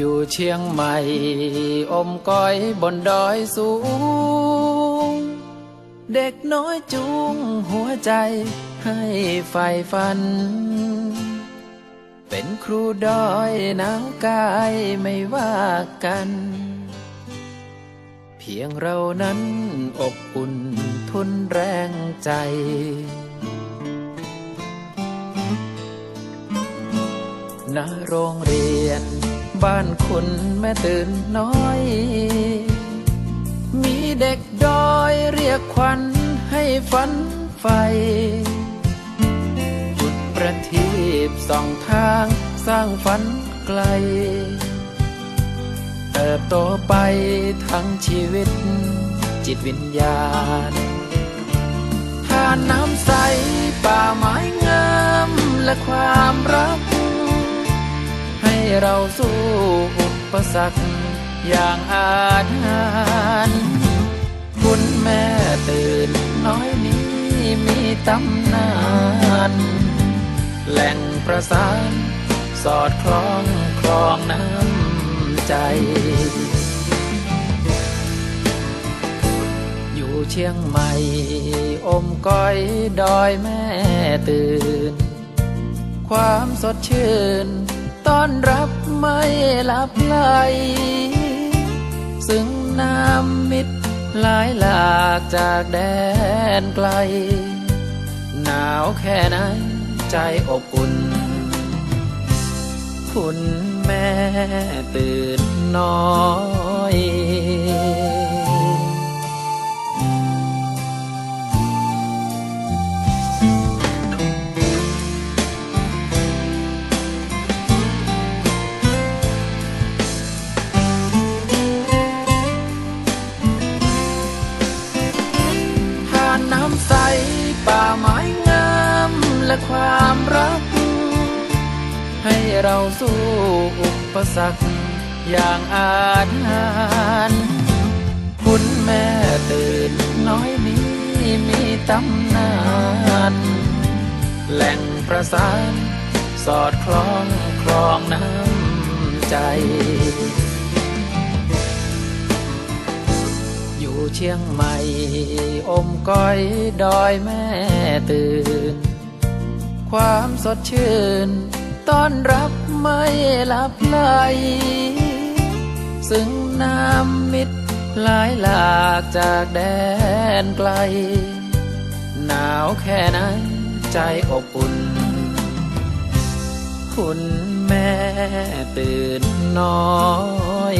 ยู่เชียงใหม่ อมก้อยบนดอยสูง เด็กน้อยจูงหัวใจให้ใฝ่ฝัน เป็นครูดอยหนาวกายไม่ว่ากัน เพียงเรานั้นอบอุ่นทุนแรงใจณโรงเรียน บ้านคุณแม่ตื่นน้อย มีเด็กดอยเรียกขวัญให้ฝันไฟ จุดประทีปสองทางสร้างฝันไกล เติบโตไปทั้งชีวิต จิตวิญญาณทานน้ำใสป่าไม้งามและความรัก เราสู้อุปสรรคอย่างอาถรรคุณแม่ตื่นน้อยนี้มีตำนาน แหล่งประสาน สอดคล้องคลองน้ำใจ อยู่เชียงใหม่ อมก้อยดอยแม่ตื่น ความสดชื่น อนรับไม่ลับไหลซึ่งน้ำมิตรหลายหลากจากแดนไกล หนาวแค่ไหนใจอบอุ่น คุณแม่ตื่นนอน ความรัก ให้เราสู้อุปสรรคอย่างอาถรรพ์คุณแม่ตื่นน้อยนี้มีตำนานแหล่งประสานสอดคล้องคลองน้ำใจ อยู่เชียงใหม่ อมก้อยดอยแม่ตื่น ความสดชื่น ต้อนรับไม่ลับไหลซึ่งน้ำมิตรหลายหลากจากแดนไกล หนาวแค่ไหนใจอบอุ่น คุณแม่ตื่นน้อย